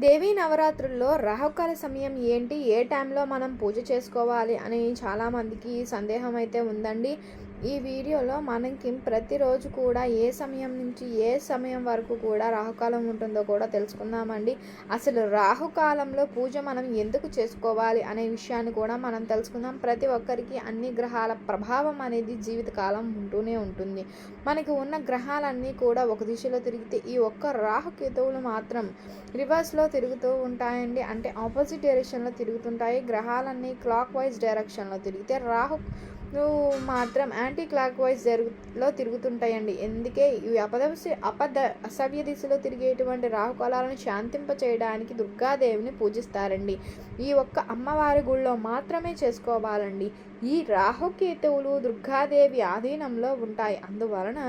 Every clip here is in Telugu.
దేవీ నవరాత్రుల్లో రాహుకాల సమయం ఏంటి? ఏ టైంలో మనం పూజ చేసుకోవాలి? అని చాలామందికి సందేహం అయితే ఉందండి. ఈ వీడియోలో మనకి ప్రతిరోజు కూడా ఏ సమయం నుంచి ఏ సమయం వరకు కూడా రాహుకాలం ఉంటుందో కూడా తెలుసుకుందామండి. అసలు రాహుకాలంలో పూజ మనం ఎందుకు చేసుకోవాలి అనే విషయాన్ని కూడా మనం తెలుసుకుందాం. ప్రతి ఒక్కరికి అన్ని గ్రహాల ప్రభావం అనేది జీవితకాలం ఉంటూనే ఉంటుంది. మనకి ఉన్న గ్రహాలన్నీ కూడా ఒక దిశలో తిరిగితే ఈ ఒక్క రాహుకేతువులు మాత్రం రివర్స్లో తిరుగుతూ ఉంటాయండి. అంటే ఆపోజిట్ డైరెక్షన్లో తిరుగుతుంటాయి. గ్రహాలన్నీ క్లాక్ వైజ్ డైరెక్షన్లో తిరిగితే రాహు నువ్వు మాత్రం యాంటీ క్లాక్ వైజ్ జరుగులో తిరుగుతుంటాయండి. ఎందుకే ఇవి అపద అపద అసవ్య దిశలో తిరిగేటువంటి రాహుకాలను శాంతింప చేయడానికి దుర్గాదేవిని పూజిస్తారండి. ఈ ఒక్క అమ్మవారి గుళ్ళో మాత్రమే చేసుకోవాలండి. ఈ రాహుకేతువులు దుర్గాదేవి ఆధీనంలో ఉంటాయి. అందువలన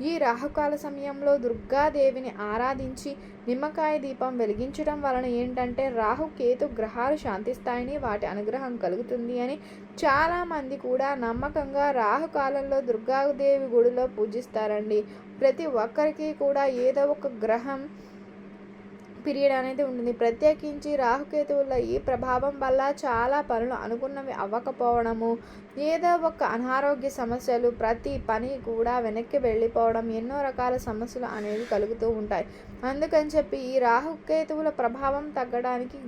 ఈ రాహుకాల సమయంలో దుర్గాదేవిని ఆరాధించి నిమ్మకాయ దీపం వెలిగించడం వలన ఏంటంటే రాహుకేతు గ్రహాలు శాంతిస్తాయని వాటి అనుగ్రహం కలుగుతుంది అని చాలామంది కూడా నమ్మకంగా రాహుకాలంలో దుర్గాదేవి గుడిలో పూజిస్తారండి. ప్రతి ఒక్కరికి కూడా ఏదో ఒక గ్రహం పీరియడ్ అనేది ఉంటుంది. ప్రత్యేకించి రాహుకేతువుల ఈ ప్రభావం వల్ల చాలా పనులు అనుకున్నవి అవ్వకపోవడము ఏదో ఒక అనారోగ్య సమస్యలు ప్రతి పని కూడా వెనక్కి వెళ్ళిపోవడం ఎన్నో రకాల సమస్యలు అనేవి కలుగుతూ ఉంటాయి. అందుకని చెప్పి ఈ రాహుకేతువుల ప్రభావం తగ్గడానికి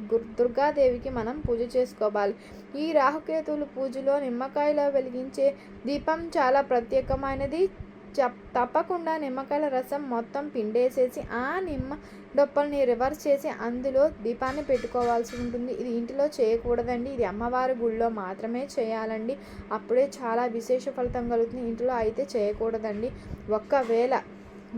దుర్గాదేవికి మనం పూజ చేసుకోవాలి. ఈ రాహుకేతువుల పూజలో నిమ్మకాయలో వెలిగించే దీపం చాలా ప్రత్యేకమైనది. తప్పకుండా నిమ్మకాయల రసం మొత్తం పిండేసేసి ఆ నిమ్మ డొప్పల్ని రివర్స్ చేసి అందులో దీపాన్ని పెట్టుకోవాల్సి ఉంటుంది. ఇది ఇంటిలో చేయకూడదండి. ఇది అమ్మవారి గుళ్ళో మాత్రమే చేయాలండి. అప్పుడే చాలా విశేష ఫలితం కలుగుతుంది. ఇంట్లో అయితే చేయకూడదండి. ఒక్కవేళ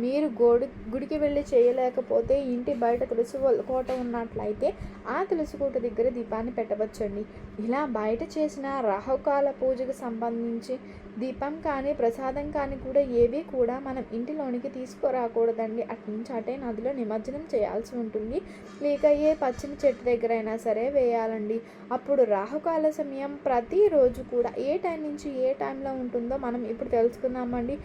మీరు గోడి గుడికి వెళ్ళి చేయలేకపోతే ఇంటి బయట తులసి కోట ఉన్నట్లయితే ఆ తులసి కోట దగ్గర దీపాన్ని పెట్టవచ్చండి. ఇలా బయట చేసిన రాహుకాల పూజకు సంబంధించి దీపం కానీ ప్రసాదం కానీ కూడా ఏవి కూడా మనం ఇంటిలోనికి తీసుకురాకూడదండి. అట్నుంచి అటే నదిలో నిమజ్జనం చేయాల్సి ఉంటుంది. లేక ఏ పచ్చని చెట్టు దగ్గర అయినా సరే వేయాలండి. అప్పుడు రాహుకాల సమయం ప్రతిరోజు కూడా ఏ టైం నుంచి ఏ టైంలో ఉంటుందో మనం ఇప్పుడు తెలుసుకుందామండి.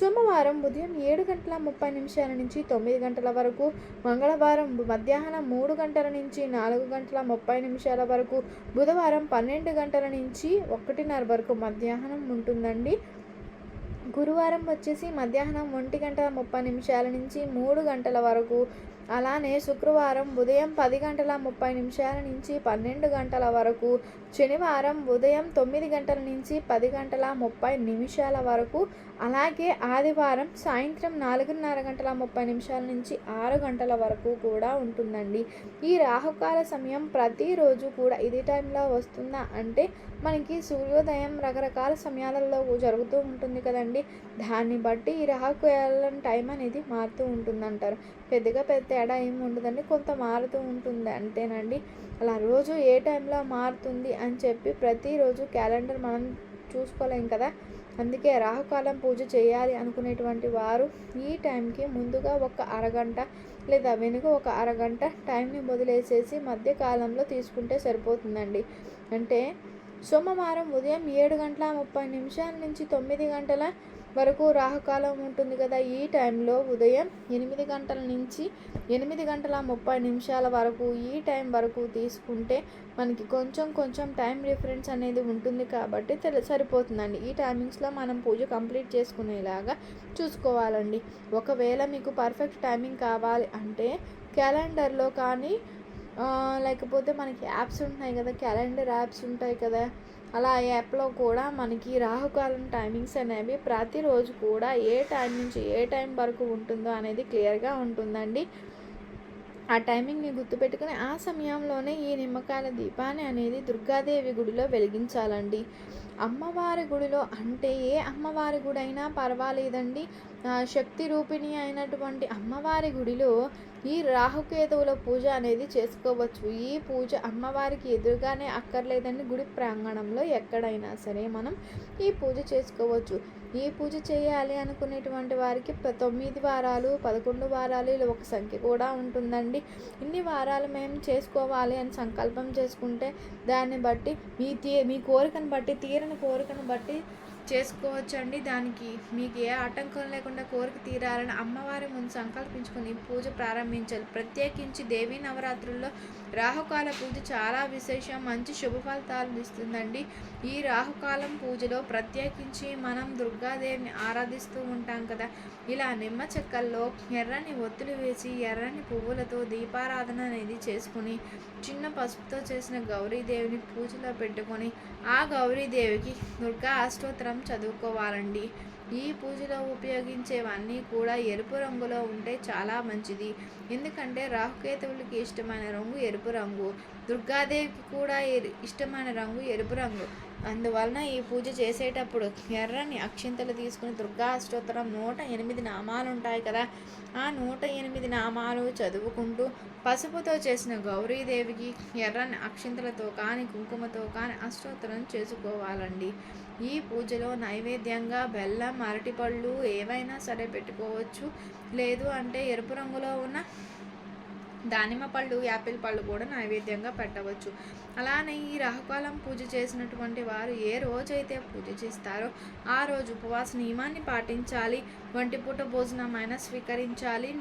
సోమవారం ఉదయం ఏడు గంటల ముప్పై నిమిషాల నుంచి తొమ్మిది గంటల వరకు మంగళవారం మధ్యాహ్నం మూడు గంటల నుంచి నాలుగు గంటల ముప్పై నిమిషాల వరకు బుధవారం పన్నెండు గంటల నుంచి ఒకటిన్నర వరకు మధ్యాహ్నం ఉంటుందండి. గురువారం వచ్చేసి మధ్యాహ్నం ఒంటి గంటల ముప్పై నిమిషాల నుంచి మూడు గంటల వరకు అలానే శుక్రవారం ఉదయం పది గంటల ముప్పై నిమిషాల నుంచి పన్నెండు గంటల వరకు శనివారం ఉదయం తొమ్మిది గంటల నుంచి పది గంటల ముప్పై నిమిషాల వరకు అలాగే ఆదివారం సాయంత్రం నాలుగున్నర గంటల ముప్పై నిమిషాల నుంచి ఆరు గంటల వరకు కూడా ఉంటుందండి. ఈ రాహుకాల సమయం ప్రతిరోజు కూడా ఇదే టైంలో వస్తుందా అంటే మనకి సూర్యోదయం రకరకాల సమయాలలో జరుగుతూ ఉంటుంది కదండి. దాన్ని బట్టి ఈ రాహుకాలం టైం అనేది మారుతూ ఉంటుందంటారు. పెద్దగా పెద్ద తేడా ఏమి ఉండదండి. కొంత మారుతూ ఉంటుంది. అంతేనండి. అలా రోజు ఏ టైంలో మారుతుంది అని చెప్పి ప్రతిరోజు క్యాలెండర్ మనం చూసుకోలేం కదా. అందుకే రాహుకాలం పూజ చేయాలి అనుకునేటువంటి వారు ఈ టైంకి ముందుగా ఒక అరగంట లేదా వెనుక ఒక అరగంట టైంని వదిలేసేసి మధ్యకాలంలో తీసుకుంటే సరిపోతుందండి. అంటే సోమవారం ఉదయం ఏడు గంటల ముప్పై నిమిషాల నుంచి తొమ్మిది గంటల వరకు రాహుకాలం ఉంటుంది కదా. ఈ టైంలో ఉదయం ఎనిమిది గంటల నుంచి ఎనిమిది గంటల ముప్పై నిమిషాల వరకు ఈ టైం వరకు తీసుకుంటే మనకి కొంచెం కొంచెం టైం రిఫరెన్స్ అనేది ఉంటుంది కాబట్టి తెలి సరిపోతుందండి. ఈ టైమింగ్స్లో మనం పూజ కంప్లీట్ చేసుకునేలాగా చూసుకోవాలండి. ఒకవేళ మీకు పర్ఫెక్ట్ టైమింగ్ కావాలి అంటే క్యాలెండర్లో కానీ లేకపోతే మనకి యాప్స్ ఉంటాయి కదా. క్యాలెండర్ యాప్స్ ఉంటాయి కదా. అలా యాప్లో కూడా మనకి రాహుకాలం టైమింగ్స్ అనేవి ప్రతిరోజు కూడా ఏ టైం నుంచి ఏ టైం వరకు ఉంటుందో అనేది క్లియర్గా ఉంటుందండి. ఆ టైమింగ్ని గుర్తుపెట్టుకుని ఆ సమయంలోనే ఈ నిమ్మకాయల దీపాన్ని అనేది దుర్గాదేవి గుడిలో వెలిగించాలండి. అమ్మవారి గుడిలో అంటే ఏ అమ్మవారి గుడి అయినా పర్వాలేదండి. శక్తి రూపిణి అయినటువంటి అమ్మవారి గుడిలో ఈ రాహుకేతువుల పూజ అనేది చేసుకోవచ్చు. ఈ పూజ అమ్మవారికి ఎదురుగానే అక్కర్లేదని గుడి ప్రాంగణంలో ఎక్కడైనా సరే మనం ఈ పూజ చేసుకోవచ్చు. ఈ పూజ చేయాలి అనుకునేటువంటి వారికి తొమ్మిది వారాలు పదకొండు వారాలు ఇలా ఒక సంఖ్య కూడా ఉంటుందండి. ఇన్ని వారాలు మేము చేసుకోవాలి అని సంకల్పం చేసుకుంటే దాన్ని బట్టి మీ తీ మీ కోరికను బట్టి తీరని కోరికను బట్టి చేసుకోవచ్చండి. దానికి మీకు ఏ ఆటంకం లేకుండా కోరిక తీరాలని అమ్మవారి ముందు సంకల్పించుకొని పూజ ప్రారంభించాలి. ప్రత్యేకించి దేవీ నవరాత్రుల్లో రాహుకాల పూజ చాలా విశేషం. మంచి శుభ ఫలితాలు ఇస్తుందండి. ఈ రాహుకాలం పూజలో ప్రత్యేకించి మనం దుర్గాదేవిని ఆరాధిస్తూ ఉంటాం కదా. ఇలా నిమ్మ చెక్కల్లో ఎర్రని ఒత్తులు వేసి ఎర్రని పువ్వులతో దీపారాధన అనేది చేసుకుని చిన్న పసుపుతో చేసిన గౌరీదేవిని పూజలో పెట్టుకొని ఆ గౌరీదేవికి దుర్గా అష్టోత్తరం చదువుకోవాలండి. ఈ పూజలో ఉపయోగించేవన్నీ కూడా ఎరుపు రంగులో ఉంటే చాలా మంచిది. ఎందుకంటే రాహుకేతువులకి ఇష్టమైన రంగు ఎరుపు రంగు. దుర్గాదేవికి కూడా ఇష్టమైన రంగు ఎరుపు రంగు. అందువలన ఈ పూజ చేసేటప్పుడు ఎర్రని అక్షింతలు తీసుకుని దుర్గా అష్టోత్తరం నూట ఎనిమిది నామాలు ఉంటాయి కదా ఆ నూట ఎనిమిది నామాలు చదువుకుంటూ పసుపుతో చేసిన గౌరీదేవికి ఎర్రని అక్షింతలతో కానీ కుంకుమతో కానీ అష్టోత్తరం చేసుకోవాలండి. ఈ పూజలో నైవేద్యంగా బెల్లం అరటిపళ్ళు ఏవైనా సరే పెట్టుకోవచ్చు. లేదు అంటే ఎరుపు రంగులో ఉన్న దానిమ్మ పళ్ళు యాపిల్ పళ్ళు కూడా నైవేద్యంగా పెట్టవచ్చు. అలానే ఈ రాహుకాలం పూజ చేసినటువంటి వారు ఏ రోజైతే పూజ చేస్తారో ఆ రోజు ఉపవాస నియమాన్ని పాటించాలి. వంటి పూట భోజనమైన స్వీకరించాలి.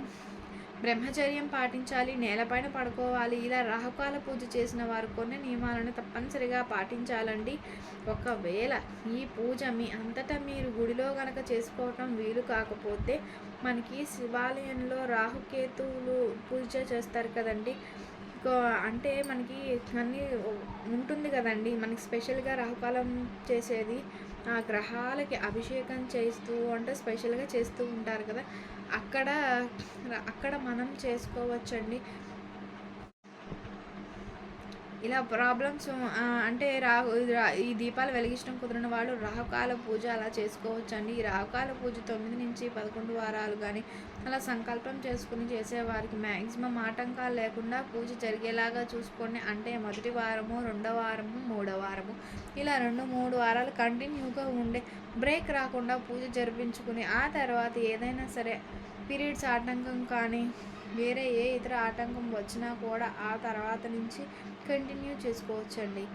బ్రహ్మచర్యం పాటించాలి నేలపైన పడుకోవాలి ఇలా రాహుకాల పూజ చేసిన వారు కొన్ని నియమాలను తప్పనిసరిగా పాటించాలండి. ఒకవేళ ఈ పూజ మీ అంతటా మీరు గుడిలో గనక చేసుకోవటం వీలు కాకపోతే మనకి శివాలయంలో రాహుకేతువులు పూజ చేస్తారు కదండి. అంటే మనకి అన్నీ ఉంటుంది కదండి. మనకి స్పెషల్గా రాహుకాలం చేసేది ఆ గ్రహాలకి అభిషేకం చేస్తూ అంటే స్పెషల్గా చేస్తూ ఉంటారు కదా. అక్కడ అక్కడ మనం చేసుకోవచ్చండి. ఇలా ప్రాబ్లమ్స్ అంటే రాహు ఈ దీపాలు వెలిగించడం కుదరని వాళ్ళు రాహుకాల పూజ అలా చేసుకోవచ్చండి. ఈ రాహుకాల పూజ తొమ్మిది నుంచి పదకొండు వారాలు కానీ అలా సంకల్పం చేసుకుని చేసేవారికి మ్యాక్సిమం ఆటంకాలు లేకుండా పూజ జరిగేలాగా చూసుకోండి. అంటే మొదటి వారము రెండో వారము మూడో వారము. ఇలా రెండు మూడు వారాలు కంటిన్యూగా ఉండే బ్రేక్ రాకుండా పూజ జరిపించుకుని ఆ తర్వాత ఏదైనా సరే పీరియడ్స్ ఆటంకం కానీ వేరే ఏ ఇతర ఆటంకం వచ్చినా కూడా ఆ తర్వాత నుంచి కంటిన్యూ చేసుకోవచ్చండి.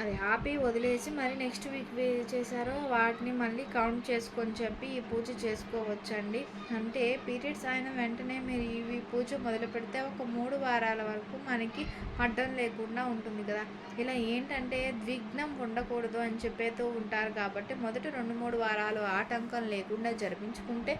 అది ఆపి వదిలేసి మరి నెక్స్ట్ వీక్ చేశారో వాటిని మళ్ళీ కౌంట్ చేసుకొని చెప్పి ఈ పూజ చేసుకోవచ్చండి. అంటే పీరియడ్స్ అయిన వెంటనే మీరు ఇవి పూజ మొదలు పెడితే ఒక మూడు వారాల వరకు మనకి అడ్డం లేకుండా ఉంటుంది కదా. ఇలా ఏంటంటే ద్విఘ్నం ఉండకూడదు అని చెప్పేతూ ఉంటారు కాబట్టి మొదటి రెండు మూడు వారాలు ఆటంకం లేకుండా జరిపించుకుంటే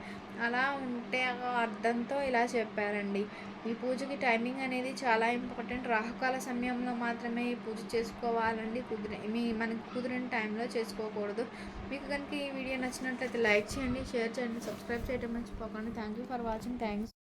అలా ఉంటే అర్థంతో ఇలా చెప్పారండి. ఈ పూజకి టైమింగ్ అనేది చాలా ఇంపార్టెంట్ రాహుకాల సమయంలో మాత్రమే ఈ పూజ చేసుకోవాలండి. కుదిరి మీ మనకి కుదిరిన టైంలో చేసుకోకూడదు. మీకు కనుక ఈ వీడియో నచ్చినట్లయితే లైక్ చేయండి షేర్ చేయండి సబ్స్క్రైబ్ చేయడం మర్చిపోకండి. Thank you for watching thanks